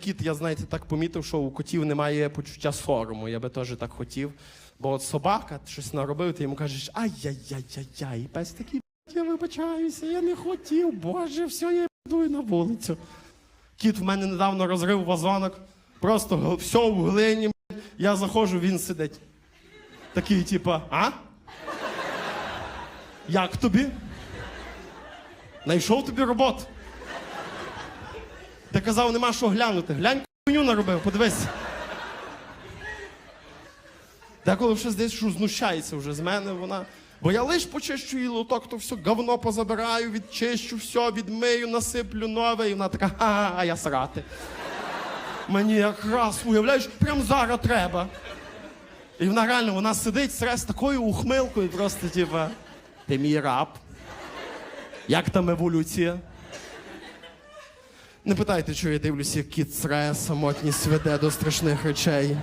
кіт, я знаєте, так помітив, що у котів немає почуття сорому. Я би теж так хотів. Бо от собака щось наробив, ти йому кажеш, ай-яй-яй-яй-яй. І пес такий, я вибачаюся, я не хотів, боже, все, я йду на вулицю. Кіт в мене недавно розрив вазонок, просто все в глині. Я заходжу, він сидить. Такий, типа, а? Як тобі? Найшов тобі роботу. Ти казав, нема що глянути. Глянь, хуйню наробив, подивись. Деколи вже здається, що знущається вже з мене вона. Бо я лиш почищу її лоток, то все говно позабираю, відчищу, все, відмию, насиплю нове, і вона така, а, я срати. Мені якраз, уявляєш, прям зараз треба. І вона реально вона сидить сре з такою ухмилкою, просто типа, ти мій раб. Як там еволюція? Не питайте, що я дивлюся, як кіт сре, самотність веде до страшних речей.